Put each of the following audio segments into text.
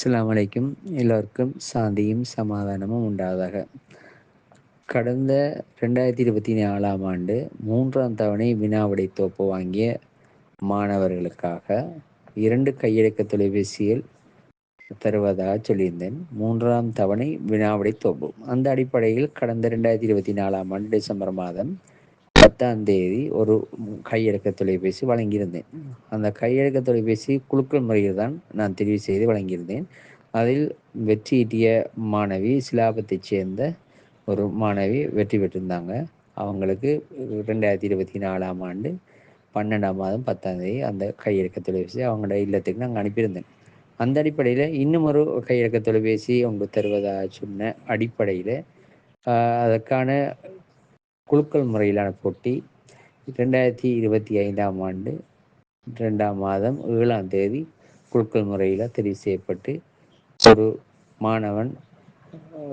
அஸ்லாம் வலைக்கும் எல்லோருக்கும் சாந்தியும் சமாதானமும் உண்டாவதாக. கடந்த ரெண்டாயிரத்தி இருபத்தி நாலாம் ஆண்டு மூன்றாம் தவணை வினாவிடை தோப்பு வாங்கிய மாணவர்களுக்காக இரண்டு கையெழுக்க தொலைபேசியில் தருவதாக சொல்லியிருந்தேன். மூன்றாம் தவணை வினாவிடை தோப்பு. அந்த அடிப்படையில் கடந்த ரெண்டாயிரத்தி இருபத்தி நாலாம் ஆண்டு டிசம்பர் மாதம் பத்தாம் தேதி ஒரு கையெழுக்க தொலைபேசி வழங்கியிருந்தேன். அந்த கையெழுக்க தொலைபேசி குழுக்கள் முறையில் தான் நான் தெரிவு செய்து வழங்கியிருந்தேன். அதில் வெற்றியீட்டிய மாணவி சிலாபத்தைச் சேர்ந்த ஒரு மாணவி வெற்றி பெற்றிருந்தாங்க. அவங்களுக்கு ரெண்டாயிரத்தி இருபத்தி நாலாம் ஆண்டு பன்னெண்டாம் மாதம் பத்தாம் தேதி அந்த கையெழுக்க தொலைபேசி அவங்களோட இல்லத்துக்கு நாங்கள் அனுப்பியிருந்தேன் அந்த அடிப்படையில் இன்னும் ஒரு கையெழுக்க தொலைபேசி அவங்க தருவதாக சொன்ன அடிப்படையில் அதற்கான குழுக்கள் முறையிலான போட்டி ரெண்டாயிரத்தி இருபத்தி ஐந்தாம் ஆண்டு ரெண்டாம் மாதம் ஏழாம் தேதி குழுக்கள் முறையில் தெரிவு செய்யப்பட்டு ஒரு மாணவன்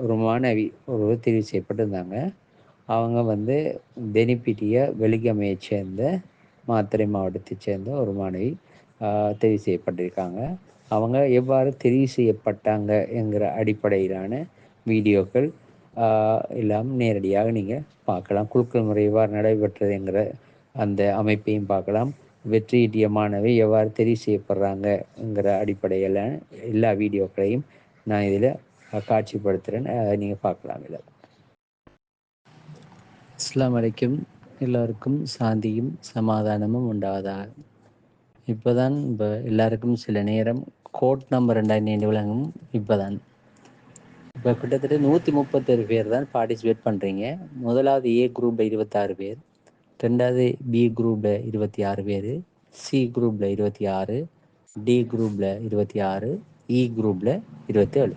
ஒரு மாணவி ஒரு தெரிவு செய்யப்பட்டிருந்தாங்க. அவங்க வந்து தெனிப்பிட்டிய வெளிகமையை சேர்ந்த மாத்திரை மாவட்டத்தை சேர்ந்த ஒரு மாணவி தெரிவு செய்யப்பட்டிருக்காங்க. அவங்க எவ்வாறு தெரிவு செய்யப்பட்டாங்க என்கிற அடிப்படையிலான வீடியோக்கள் எல்லாம் நேரடியாக நீங்கள் பார்க்கலாம். குழுக்கள் முறை எவ்வாறு நடைபெற்றது என்கிற அந்த அமைப்பையும் பார்க்கலாம். வெற்றியீட்டிய மாணவி எவ்வாறு தெரிவு செய்யப்படுறாங்கங்கிற அடிப்படையில் எல்லா வீடியோக்களையும் நான் இதில் காட்சிப்படுத்துகிறேன் அதை நீங்கள் பார்க்கலாம் இதில் அஸ்லாம் வலைக்கும் எல்லோருக்கும் சாந்தியும் சமாதானமும் உண்டாவதாக இப்போ தான் இப்போ எல்லாருக்கும் சில நேரம் கோட் நம்பர் ரெண்டாயிரம் விளங்கும் இப்போ தான் இப்போ கிட்டத்தட்ட நூற்றி முப்பத்தேழு பேர் தான் பார்ட்டிசிபேட் பண்ணுறீங்க முதலாவது ஏ குரூப்பில் இருபத்தாறு பேர். ரெண்டாவது பி குரூப்பில் இருபத்தி ஆறு பேர். சி குரூப்பில் இருபத்தி ஆறு டி குரூப்பில் இருபத்தி ஆறு இ e குரூப்பில் இருபத்தேழு.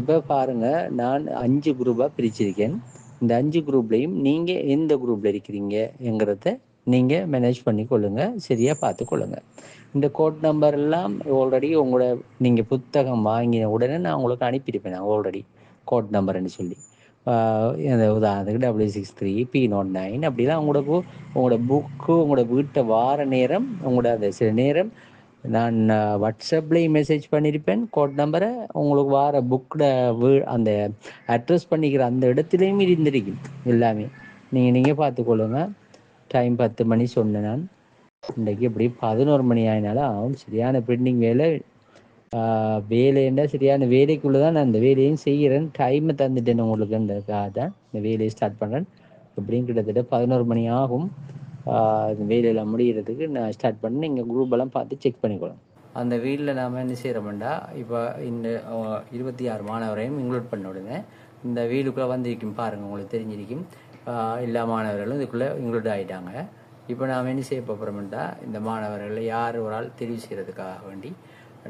இப்போ பாருங்கள் நான் அஞ்சு குரூப்பாக பிரிச்சிருக்கேன். இந்த அஞ்சு குரூப்லேயும் நீங்கள் எந்த குரூப்பில் இருக்கிறீங்கங்கிறத நீங்கள் மேனேஜ் பண்ணி கொள்ளுங்கள் சரியாக பார்த்து கொள்ளுங்கள் இந்த கோட் நம்பர் எல்லாம் ஆல்ரெடி உங்களோட நீங்கள் புத்தகம் வாங்கின உடனே நான் உங்களுக்கு அனுப்பியிருப்பேன் நான் ஆல்ரெடி கோட் நம்பர்னு சொல்லி. இந்த உதாரணத்துக்கு W six three B note nine அப்படிலாம் உங்களுக்கு உங்களோட புக்கு உங்களோட வீட்டை வார நேரம் உங்களோட அந்த சில நேரம் நான் வாட்ஸ்அப்லேயும் மெசேஜ் பண்ணியிருப்பேன். கோட் நம்பரை உங்களுக்கு வார புக்கில் வீ அந்த அட்ரஸ் பண்ணிக்கிற அந்த இடத்துலையும் இருந்திருக்கும். எல்லாமே. நீங்கள் நீங்கள் பார்த்துக்கொள்ளுங்கள் டைம் பத்து மணி சொன்னேன் நான். இன்றைக்கு எப்படி பதினோரு மணி ஆயினாலும் ஆகும் சரியான பிரிண்டிங் வேலை. வேலைன்னா சரியான வேலைக்குள்ளே தான் நான் இந்த வேலையும் செய்கிறேன். டைமை தந்துட்டேன் உங்களுக்குன்றதுக்காக தான் இந்த வேலையை ஸ்டார்ட் பண்ணுறேன் எப்படியும் கிட்டத்தட்ட பதினோரு மணி ஆகும். இந்த வேலையில் முடிகிறதுக்கு நான் ஸ்டார்ட் பண்ணேன் நீங்கள் குரூப்பெல்லாம் பார்த்து செக் பண்ணிக்கொள்ளும். அந்த வீட்டில் நாம் என்ன செய்கிறோம்டா இப்போ இந்த இருபத்தி ஆறு மாணவரையும் இன்க்ளூட் பண்ண உடனே இந்த வீடுக்குள்ளே வந்திருக்கும் பாருங்கள் உங்களுக்கு தெரிஞ்சிருக்கும். எல்லா மாணவர்களும் இதுக்குள்ளே இன்க்ளூட் ஆகிட்டாங்க இப்போ நாம் என்ன செய்ய போகிறோம்டா இந்த மாணவர்களை யார் ஒரு ஆள் தெரிவு செய்கிறதுக்காக வேண்டி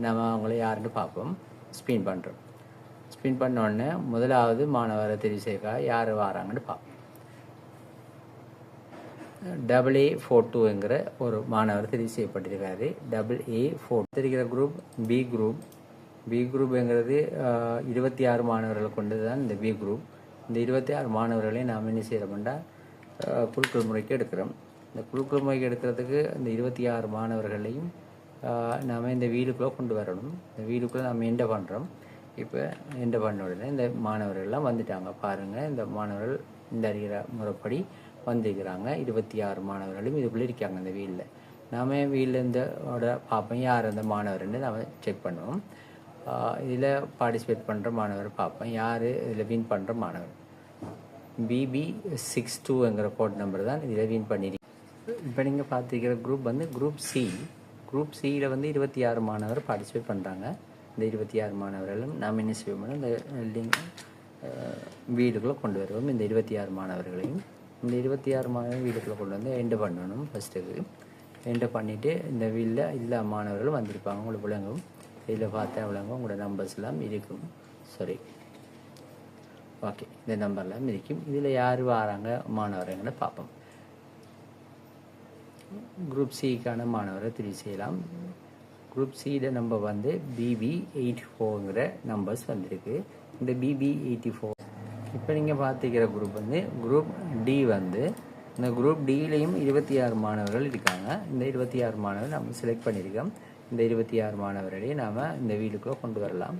நம்ம அவங்கள யாருன்னு பார்ப்போம். ஸ்பின் பண்ணுறோம். ஸ்பின் பண்ணோடனே முதலாவது மாணவரை தெரிவு செய்யக்காக யார் வராங்கன்னு பார்ப்போம். டபுள் ஏ ஃபோர் டூங்கிற ஒரு மாணவர் தெரிவு செய்யப்பட்டிருக்காரு. டபுள் ஏ ஃபோர் தெரிகிற குரூப் பி குரூப் பி குரூப்ங்கிறது இருபத்தி ஆறு மாணவர்கள் கொண்டது தான் இந்த பி குரூப் இந்த இருபத்தி ஆறு மாணவர்களையும் நாம் என்ன செய்கிறோம்னா குழுக்கள் முறைக்கு எடுக்கிறோம். இந்த குழுக்கள் முறைக்கு எடுக்கிறதுக்கு இந்த இருபத்தி ஆறு மாணவர்களையும் நாம் இந்த வீடுக்குள்ளே கொண்டு வரணும். இந்த வீடுக்குள்ளே நம்ம என்ன பண்ணுறோம் இப்போ என்ன பண்ண உடனே இந்த மாணவர்கள்லாம் வந்துட்டாங்க. பாருங்கள் இந்த மாணவர்கள் இந்த அறிகிற முறைப்படி வந்துக்கிறாங்க இருபத்தி ஆறு மாணவர்களும் இதுக்குள்ளே இருக்காங்க இந்த வீலில். நாம் வீட்டில் இருந்தோட பார்ப்போம் யார் அந்த மாணவர்னு நாம் செக் பண்ணுவோம். இதில் பார்ட்டிசிபேட் பண்ணுற மாணவர் பார்ப்பேன் யார்? இதில் வின் பண்ணுற மாணவர். பிபி சிக்ஸ் டூங்கிற கோட் நம்பர் தான் இதில் வின் பண்ணியிருக்கேன் இப்போ நீங்கள் பார்த்துருக்கிற குரூப் வந்து குரூப் சி குரூப் சியில் வந்து இருபத்தி ஆறு மாணவர் பார்ட்டிசிபேட் பண்ணுறாங்க இந்த இருபத்தி ஆறு மாணவர்களும் நாம் என்ன செய்வோம் இந்த லிங்க் வீடுக்குள்ளே கொண்டு வருவோம். இந்த இருபத்தி ஆறு மாணவர்களையும் இந்த இருபத்தி ஆறு மாணவர் வீடுக்குள்ளே கொண்டு வந்து எண்டு பண்ணணும் ஃபஸ்ட்டுக்கு எண்டு பண்ணிவிட்டு இந்த வீட்டில் எல்லா மாணவர்களும் வந்திருப்பாங்க. உங்களுக்கு விளங்கும். இதில் பார்த்தா எவ்வளோங்க உங்களோட நம்பர்ஸ்லாம் இருக்கும். சரி ஓகே இந்த நம்பர்லாம் இருக்கும். இதில் யார் வராங்க? மாணவர்கள்னு பார்ப்போம். குரூப் சிக்கான மாணவரை தெரிவு செய்யலாம் குரூப் சியில் நம்ம வந்து பிபி எயிட் ஃபோருங்கிற நம்பர்ஸ் வந்திருக்கு. இந்த பிபி எயிட்டி ஃபோர் இப்போ நீங்கள் பார்த்துக்கிற குரூப் வந்து குரூப் டி வந்து இந்த குரூப் டிலையும் இருபத்தி ஆறு மாணவர்கள் இருக்காங்க. இந்த இருபத்தி ஆறு மாணவர்கள் நம்ம செலக்ட் பண்ணியிருக்கோம். இந்த இருபத்தி ஆறு மாணவர்களையும் நாம் இந்த வீலுக்குள்ளே கொண்டு வரலாம்.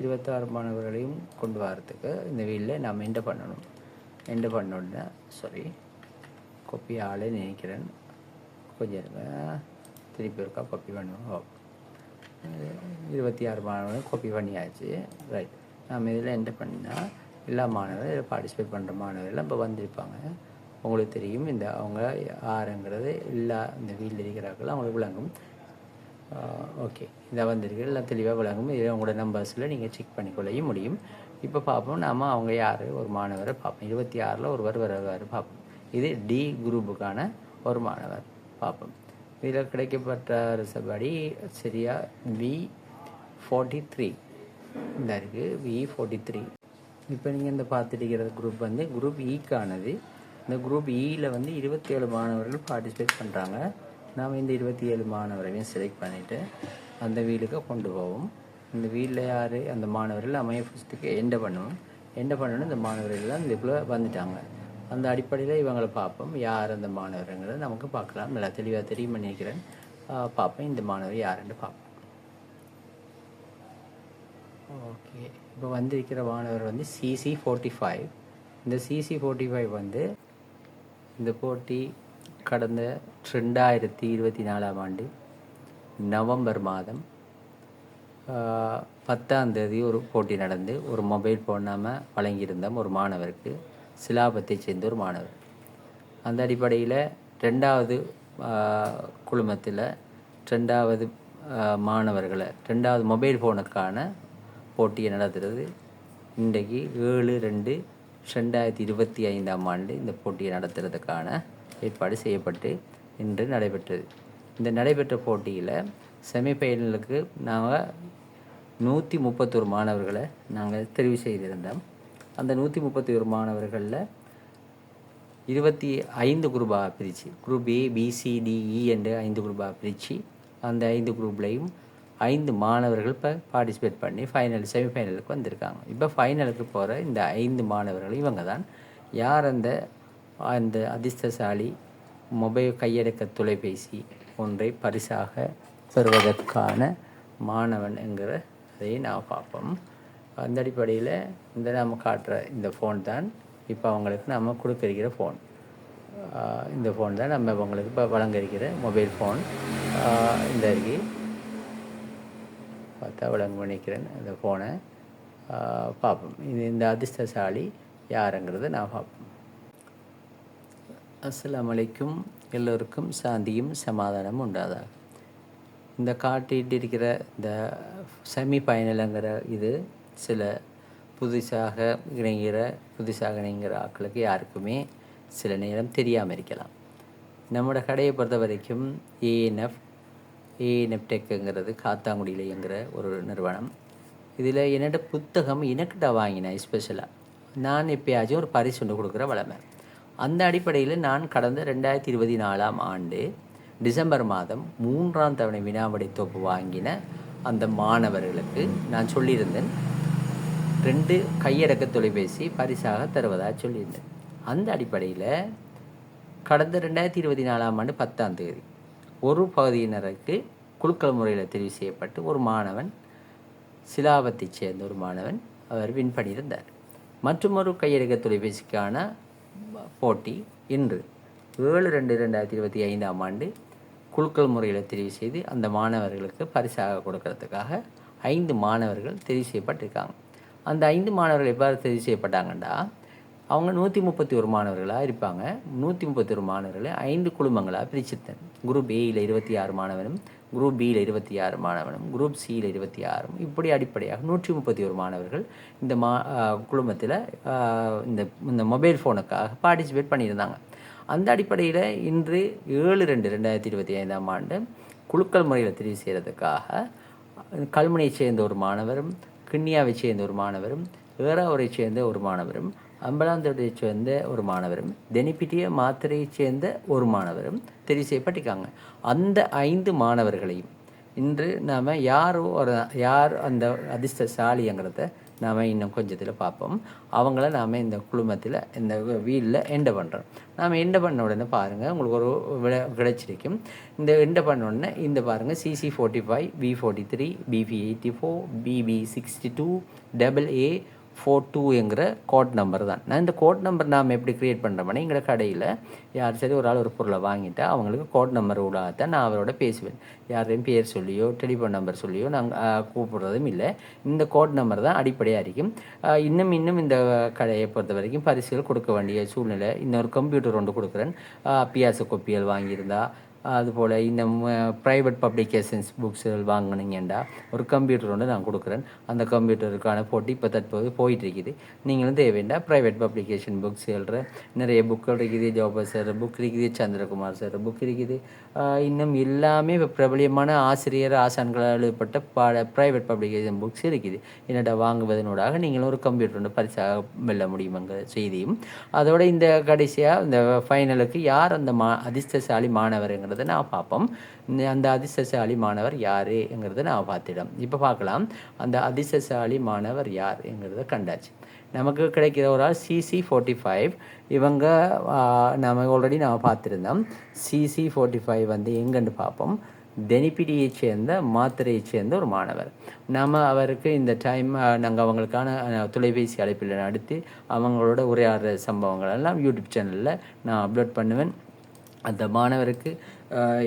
இருபத்தாறு மாணவர்களையும் கொண்டு வரத்துக்கு இந்த வீட்டில் நாம் என்ன பண்ணணும்? என்ன பண்ணோன்னா சாரி கொப்பி ஆளே நினைக்கிறேன். கொஞ்சம் இருங்க திருப்பி இருக்கா கொப்பி பண்ணுவோம். ஓ. இருபத்தி ஆறு மாணவர்கள் கொப்பி பண்ணியாச்சு. ரைட் நம்ம இதில் என்ன பண்ணால் எல்லா மாணவர்கள் பார்ட்டிசிபேட் பண்ணுற மாணவர்கள் இப்போ வந்திருப்பாங்க. உங்களுக்கு தெரியும் இந்த அவங்க யாருங்கிறது எல்லா இந்த வீட்டில் இருக்கிறார்கள் அவங்களுக்கு விளங்கும். ஓகே. இதை வந்திருக்கு எல்லாம் தெளிவாக விளங்கும். இதை உங்களோட நம்பர்ஸில் நீங்கள் செக் பண்ணிக்கொள்ளையும் முடியும். இப்போ பார்ப்போம். நாம் அவங்க யார்? ஒரு மாணவரை பார்ப்போம். இருபத்தி ஆறில் ஒருவர் வருவார் பார்ப்போம். இது டி குரூப்புக்கான ஒரு மாணவர் பார்ப்போம். இதில் கிடைக்கப்பட்ட ரிசபடி சரியா? வி ஃபார்ட்டி த்ரீ இந்த இருக்குது வி ஃபார்ட்டி த்ரீ இப்போ நீங்கள் இந்த பார்த்துட்டு குரூப் e வந்து குரூப் ஈக்கானது இந்த குரூப் ஈயில் வந்து இருபத்தி ஏழு மாணவர்கள் பார்ட்டிசிபேட் பண்ணுறாங்க நாம் இந்த இருபத்தி ஏழு மாணவரையும் செலக்ட் பண்ணிவிட்டு அந்த வீலுக்கு கொண்டு போவோம். இந்த வீலில் யார்? அந்த மாணவர்கள் அமைய ஃபஸ்ட்டுக்கு எண்டை பண்ணுவோம் எண்டை பண்ணணும் இந்த மாணவர்கள்லாம் இதுக்குள்ளே வந்துட்டாங்க. அந்த அடிப்படையில் இவங்களை பார்ப்போம். யார் அந்த மாணவருங்கிறத நமக்கு பார்க்கலாம். நல்லா தெளிவாக தெரியும் நினைக்கிறேன் பார்ப்பேன் பார்ப்போம். இந்த மாணவர் யாருன்னு பார்ப்போம். ஓகே. இப்போ வந்திருக்கிற மாணவர் வந்து சிசி ஃபோர்ட்டி ஃபைவ் இந்த சிசி ஃபோர்ட்டி ஃபைவ் வந்து இந்த போட்டி கடந்த ரெண்டாயிரத்தி இருபத்தி நாலாம் ஆண்டு நவம்பர் மாதம் பத்தாம் தேதி ஒரு போட்டி நடந்து ஒரு மொபைல் ஃபோன் நாம் வழங்கியிருந்தோம் ஒரு மாணவருக்கு சிலாபத்தை சேர்ந்த ஒரு மாணவர். அந்த அடிப்படையில் ரெண்டாவது குழுமத்தில் ரெண்டாவது மாணவர்களை ரெண்டாவது மொபைல் ஃபோனுக்கான போட்டியை நடத்துகிறது இன்றைக்கு ஏழு ரெண்டு ரெண்டாயிரத்தி இருபத்தி ஐந்தாம் ஆண்டு இந்த போட்டியை நடத்துறதுக்கான ஏற்பாடு செய்யப்பட்டு இன்று நடைபெற்றது. இந்த நடைபெற்ற போட்டியில் செமிஃபைனலுக்கு நாங்கள் நூற்றி முப்பத்தொரு மாணவர்களை நாங்கள் தெரிவு செய்திருந்தோம். அந்த நூற்றி முப்பத்தி ஒரு மாணவர்களில் இருபத்தி ஐந்து குரூப்பாக பிரித்து குரூப் ஏ பிசிடிஇ என்று ஐந்து குரூப்பாக பிரித்து அந்த ஐந்து குரூப்லேயும் ஐந்து மாணவர்கள் இப்போ பார்ட்டிசிபேட் பண்ணி ஃபைனல் செமிஃபைனலுக்கு வந்திருக்காங்க. இப்போ ஃபைனலுக்கு போகிற இந்த ஐந்து மாணவர்கள் இவங்க தான். யார் அந்த அந்த அதிர்ஷ்டசாலி மொபைல் கையடக்க தொலைபேசி ஒன்றை பரிசாக பெறுவதற்கான மாணவன் என்கிற அதை நான் பார்ப்போம். அந்த அடிப்படையில் இந்த நம்ம காட்டுற இந்த ஃபோன் தான் இப்போ அவங்களுக்கு நம்ம கொடுக்க இருக்கிற ஃபோன் இந்த ஃபோன் தான் நம்ம அவங்களுக்கு இப்போ வழங்க இருக்கிற மொபைல் ஃபோன் இந்த அருகே பார்த்தா வழங்க நினைக்கிறேன். இந்த ஃபோனை பார்ப்போம். இது இந்த அதிர்ஷ்டசாலி யாருங்கிறத நான் பார்ப்போம். அஸ்லாம் அலைக்கும் எல்லோருக்கும் சாந்தியும் சமாதானமும் உண்டாதாக இந்த காட்டிட்டு இருக்கிற இந்த செமி ஃபைனலுங்கிற இது சில புதுசாக இணைகிற புதுசாக இணைங்கிற ஆட்களுக்கு யாருக்குமே சில நேரம் தெரியாமல் இருக்கலாம். நம்மளோட கடையை பொறுத்த வரைக்கும் ஏஎன்எஃப் ஏஎன்எஃப் டெக்குங்கிறது காத்தாங்குடியில் இயங்குகிற ஒரு நிறுவனம். இதில் என்னோட புத்தகம் எனக்கிட்ட வாங்கினேன் ஸ்பெஷலாக நான் எப்பயாச்சும் ஒரு பரிசு ஒன்று கொடுக்குற வளமை. அந்த அடிப்படையில் நான் கடந்த ரெண்டாயிரத்தி இருபத்தி நாலாம் ஆண்டு டிசம்பர் மாதம் மூன்றாம் தவணை வினாவிடை தொகுப்பு வாங்கின அந்த மாணவர்களுக்கு நான் சொல்லியிருந்தேன். ரெண்டு கையடக்க தொலைபேசி பரிசாக தருவதாக சொல்லியிருந்தேன். அந்த அடிப்படையில் கடந்த ரெண்டாயிரத்தி இருபத்தி நாலாம் ஆண்டு பத்தாம் தேதி ஒரு பகுதியினருக்கு குழுக்கள் முறையில் தெரிவு செய்யப்பட்டு ஒரு மாணவன் சிலாபத்தைச் சேர்ந்த ஒரு மாணவன் அவர் வின் பண்ணியிருந்தார். மற்றும் ஒரு கையடக்க தொலைபேசிக்கான போட்டி இன்று ஏழு ரெண்டு ரெண்டாயிரத்தி இருபத்தி ஐந்தாம் ஆண்டு குழுக்கள் முறையில் தெரிவு செய்து அந்த மாணவர்களுக்கு பரிசாக கொடுக்கறதுக்காக ஐந்து மாணவர்கள் தெரிவு செய்யப்பட்டிருக்காங்க. அந்த ஐந்து மாணவர்கள் எவ்வாறு தெரிவு செய்யப்பட்டாங்கண்டா அவங்க நூற்றி முப்பத்தி ஒரு மாணவர்களாக இருப்பாங்க. நூற்றி முப்பத்தி ஒரு மாணவர்களை ஐந்து குழுமங்களாக பிரிச்சிருத்தேன் குரூப் ஏயில் இருபத்தி ஆறு மாணவனும் குரூப் பியில் இருபத்தி ஆறு மாணவனும் குரூப் சியில் இருபத்தி ஆறும் இப்படி அடிப்படையாக நூற்றி முப்பத்தி ஒரு மாணவர்கள் இந்த மா குழுமத்தில் இந்த இந்த மொபைல் ஃபோனுக்காக பார்ட்டிசிபேட் பண்ணியிருந்தாங்க. அந்த அடிப்படையில் இன்று ஏழு ரெண்டு ரெண்டாயிரத்தி இருபத்தி ஐந்தாம் ஆண்டு குழுக்கள் முறையில் தெரிவு செய்கிறதுக்காக கல்முனையைச் சேர்ந்த ஒரு மாணவரும் கிண்ணியாவைச் சேர்ந்த ஒரு மாணவரும் ஏறாவூரைச் சேர்ந்த ஒரு மாணவரும் அம்பலாந்தோடையைச் சேர்ந்த ஒரு மாணவரும் தெனிப்பிட்டிய மாத்திரையைச் சேர்ந்த ஒரு மாணவரும் தெரிவு செய்யப்பட்டிருக்காங்க அந்த ஐந்து மாணவர்களையும் இன்று நாம் யார் ஒரு யார் அந்த அதிர்ஷ்டசாலிங்கிறத நாம் இன்னும் கொஞ்சத்தில் பார்ப்போம். அவங்கள நாம் இந்த குழுமத்தில் இந்த வீலில் எண்டை பண்ணுறோம் நாம் எண்டை பண்ண உடனே பாருங்கள் உங்களுக்கு ஒரு விளை கிடைச்சிருக்கும் இந்த எண்டை பண்ண உடனே இந்த பாருங்கள் CC forty five B forty three BB eighty four BB sixty two double A four டூங்கிற code number தான். நான் இந்த கோட் நம்பர் நாம் எப்படி க்ரியேட் பண்ணுறோம்னா எங்களோட கடையில் யார் சரி ஒரு ஆள் ஒரு பொருளை வாங்கிட்டா அவங்களுக்கு கோட் நம்பர் தான் நான் அவரோட பேசுவேன். யாரையும் பேர் சொல்லியோ டெலிஃபோன் நம்பர் சொல்லியோ நாங்கள் கூப்பிடுறதும் இல்லை. இந்த கோட் நம்பர் தான் அடிப்படையாக இருக்கும். இன்னும் இன்னும் இந்த கடையை பொறுத்த வரைக்கும் பரிசுகள் கொடுக்க வேண்டிய சூழ்நிலை இன்னொரு கம்ப்யூட்டர் ஒன்று கொடுக்குறேன். பியாச கொப்பியல் வாங்கியிருந்தா அதுபோல் இந்த ப்ரைவேட் பப்ளிகேஷன்ஸ் புக்ஸுகள் வாங்கினீங்கண்டா ஒரு கம்ப்யூட்டர் ஒன்று நான் கொடுக்குறேன். அந்த கம்ப்யூட்டருக்கான போட்டி இப்போ தற்போது போயிட்டு இருக்குது நீங்களும் தேவைண்டா ப்ரைவேட் பப்ளிகேஷன் புக்ஸ் எழுற நிறைய புக்கள் இருக்குது. ஜோபர் சார் புக் இருக்குது சந்திரகுமார் சார் புக் இருக்குது. இன்னும் எல்லாமே பிரபலியமான ஆசிரியர் ஆசான்களால் எழுதப்பட்ட பாட ப்ரைவேட் பப்ளிகேஷன் புக்ஸ் இருக்குது. என்னடா வாங்குவதனூடாக நீங்களும் ஒரு கம்ப்யூட்டர் ஒன்று பரிசாக வெல்ல முடியுங்கிற செய்தியும். அதோட இந்த கடைசியாக இந்த ஃபைனலுக்கு யார் அந்த மா அதிர்ஷ்டசாலி மாணவருங்கிறது நான் பார்ப்போம். இந்த அந்த அதிர்ஷ்டசாலி மாணவர் யாருங்கிறத நான் பார்த்திடும் இப்போ பார்க்கலாம். அந்த அதிர்ஷ்டசாலி மாணவர் யாருங்கிறத கண்டாச்சு. நமக்கு கிடைக்கிற ஒரு ஆள் சிசி ஃபோர்ட்டி ஃபைவ் இவங்க நம்ம ஆல்ரெடி நம்ம பார்த்துருந்தோம். சிசி ஃபோர்ட்டி ஃபைவ் வந்து எங்கன்னு பார்ப்போம். தெனிப்பிடியைச் சேர்ந்த மாத்திரையைச் சேர்ந்த ஒரு மாணவர். நாம் அவருக்கு இந்த டைம் நாங்கள் அவங்களுக்கான தொலைபேசி அழைப்பில் நடத்தி அவங்களோட உரையாடுற சம்பவங்கள் எல்லாம் யூடியூப் சேனலில் நான் அப்லோட் பண்ணுவேன். அந்த மாணவருக்கு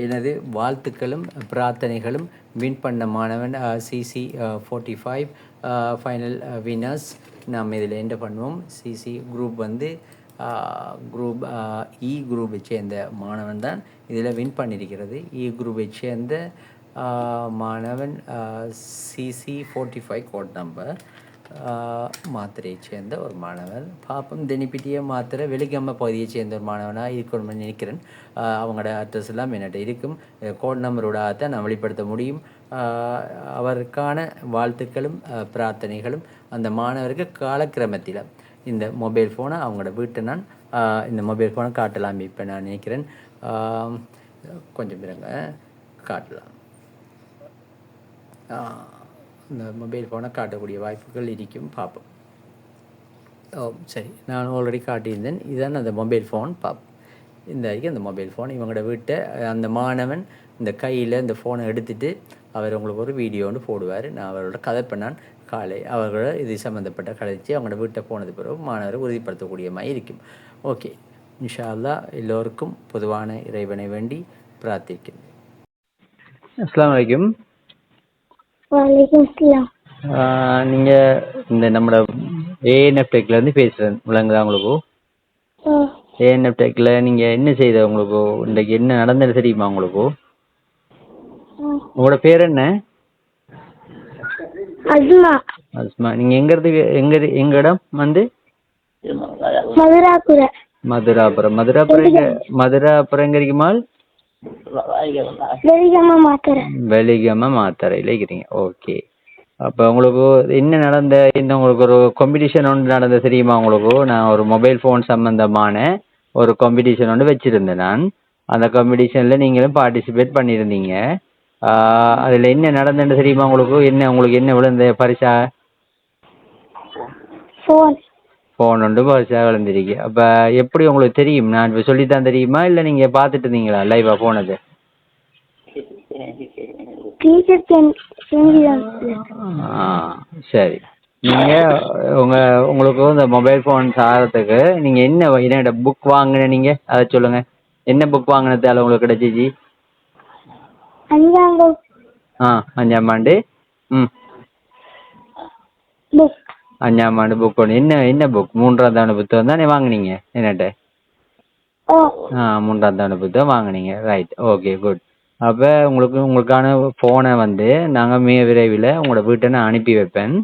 எனது வாழ்த்துக்களும் பிரார்த்தனைகளும் வின் பண்ண மாணவன் CC forty five final winners நாம் இதில் என்ன பண்ணுவோம். சிசி குரூப் வந்து குரூப் இ குரூப்பை சேர்ந்த மாணவன் தான் இதில் வின் பண்ணியிருக்கிறது. E இ குரூப்பை சேர்ந்த மாணவன் CC forty five code number மாத்திரையை சேர்ந்த ஒரு மாணவன் பாப்பம் தினிப்பிட்டிய மாத்திரை வெளிக்கம்ம பகுதியை சேர்ந்த ஒரு மாணவனாக இருக்கணும்னு நினைக்கிறேன் அவங்களோட அட்ரஸ் எல்லாம் என்கிட்ட இருக்கும் கோட் நம்பரோட தான் நான் வெளிப்படுத்த முடியும் அவருக்கான வாழ்த்துக்களும் பிரார்த்தனைகளும் அந்த மாணவருக்கு காலக்கிரமத்தில் இந்த மொபைல் ஃபோனை அவங்களோட வீட்டை நான் இந்த மொபைல் ஃபோனை காட்டலாம் இப்போ நான் நினைக்கிறேன் கொஞ்சம் பிறங்க காட்டலாம் இந்த மொபைல் ஃபோனை காட்டக்கூடிய வாய்ப்புகள் இருக்கும் பார்ப்போம். ஓ சரி. நான் ஆல்ரெடி காட்டியிருந்தேன். இதுதான் அந்த மொபைல் ஃபோன் பாப் இந்த வரைக்கும் அந்த மொபைல் ஃபோன் இவங்களோட வீட்டை அந்த மாணவன் இந்த கையில் இந்த ஃபோனை எடுத்துட்டு அவர் உங்களுக்கு ஒரு வீடியோ ஒன்று போடுவார். நான் அவரோட கதை பண்ணான் காலை அவர்களோட இது சம்மந்தப்பட்ட கதைச்சு அவங்களோட வீட்டை போனது பிறகு மாணவரை உறுதிப்படுத்தக்கூடிய மாதிரி இருக்கும். ஓகே. இன்ஷா அல்லாஹ் எல்லோருக்கும் பொதுவான இறைவனை வேண்டி பிரார்த்திக்கிறேன் அஸ்லாம் வலைக்கம் வலைக்கும் அஸ்ஸலாம் நீங்கள் இந்த நம்மளோட ஏஎன்எஃப் டெக்லேருந்து பேசுகிறேன் விளங்குதா உங்களுக்கு? ஏஎன்எஃப் டெக்கில் நீங்கள் என்ன செய்த உங்களுக்கு? இன்றைக்கு என்ன நடந்தது தெரியுமா உங்களுக்கு. உங்களோட பேர் என்ன? அஸ்மா. அஸ்மா. நீங்கள் எங்கிறது எங்க எங்க இடம் வந்து? மதுராபுரம். மதுராபுரம். எங்க மதுராபுரம் எங்க இருக்குமால் வெறிகம்மா மாத்திரை. வெளிகம மாத்தறையில் இருக்கிறீங்க ஓகே அப்போ உங்களுக்கு என்ன நடந்த இந்த உங்களுக்கு ஒரு காம்படிஷன் ஒன்று நடந்த தெரியுமா உங்களுக்கு? நான் ஒரு மொபைல் ஃபோன் சம்பந்தமான ஒரு காம்படிஷன் ஒன்று வச்சுருந்தேன் நான். அந்த காம்படிஷனில் நீங்களும் பார்ட்டிசிபேட் பண்ணியிருந்தீங்க. அதில் என்ன நடந்ததுன்னு தெரியுமா உங்களுக்கு? என்ன உங்களுக்கு என்ன விழுந்த பரிசா? ஃபோன் ஃபோன் ஒன்று பரிசா விழுந்திருக்கு அப்போ எப்படி உங்களுக்கு தெரியும்? நான் இப்போ சொல்லித்தான் தெரியுமா? இல்லை நீங்கள் பார்த்துட்டு இருந்தீங்களா லைவாக போனது ஆ சரி. நீங்கள் உங்கள் உங்களுக்கு இந்த மொபைல் ஃபோன் சாரத்துக்கு நீங்கள் என்ன என்ன புக் வாங்கின நீங்கள் அதை சொல்லுங்கள் என்ன புக் வாங்கினதால உங்களுக்கு கிடைச்சிச்சு? ஆ அஞ்சாம் ஆண்டு. ம். புக் அஞ்சாம் ஆண்டு புக் ஒன்று என்ன என்ன புக் மூன்றாம் தாண்டு புத்தகம் தானே வாங்குனீங்க? என்னட்ட? ஆ மூன்றாம் தாண்டு புத்தகம் வாங்குனீங்க. ரைட் ஓகே குட் அப்போ உங்களுக்கு உங்களுக்கான ஃபோனை வந்து நாங்கள் மிக விரைவில் உங்களோட வீட்டை நான் அனுப்பி வைப்பேன்.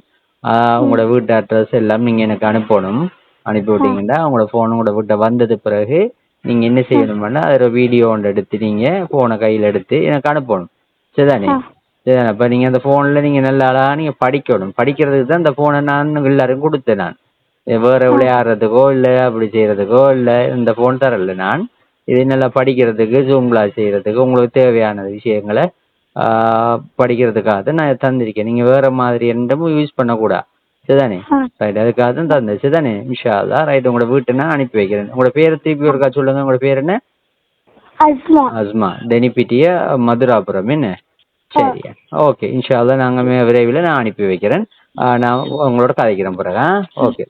உங்களோட வீட்டு அட்ரஸ் எல்லாம் நீங்கள் எனக்கு அனுப்பணும். அனுப்பி விட்டீங்கன்னா உங்களோட ஃபோன் உங்களோட வீட்டை வந்தது பிறகு நீங்கள் என்ன செய்யணும்னா அதில் வீடியோ ஒன்று எடுத்து நீங்கள் ஃபோனை கையில் எடுத்து எனக்கு அனுப்பணும். சரிதானே? சரி அப்போ நீங்கள் அந்த ஃபோனில் நீங்க நல்லா அழகாக நீங்கள் படிக்கணும். படிக்கிறதுக்கு தான் இந்த ஃபோனை நான் எல்லாரும் கொடுத்தேன் நான். வேற விளையாடுறதுக்கோ இல்ல அப்படி செய்யறதுக்கோ இல்ல இந்த போன் தரல நான். இது நல்லா படிக்கிறதுக்கு ஜூம் கிளாஸ் செய்கிறதுக்கு உங்களுக்கு தேவையான விஷயங்களை படிக்கிறதுக்காக தான் நான் தந்திருக்கேன். நீங்க வேற மாதிரி என்றும் யூஸ் பண்ணக்கூடாது சரிதானே? ரைட் அதுக்காக தான் தந்தேன். சரிதானே? இன்ஷா அல்லா ரைட் உங்களோட வீட்டு நான் அனுப்பி வைக்கிறேன். உங்களோட பேரை திருப்பி ஒருக்கா சொல்லுங்க. உங்களோட பேர் என்ன? அஸ்மா. அஸ்மா. தெனிப்பிட்டிய மதுராபுரம். என்ன? சரி. ஓகே இன்ஷா இன்ஷால்லா நாங்க விரைவில் நான் அனுப்பி வைக்கிறேன். நான் உங்களோட கதைக்கிறேன் பிறகு ஓகே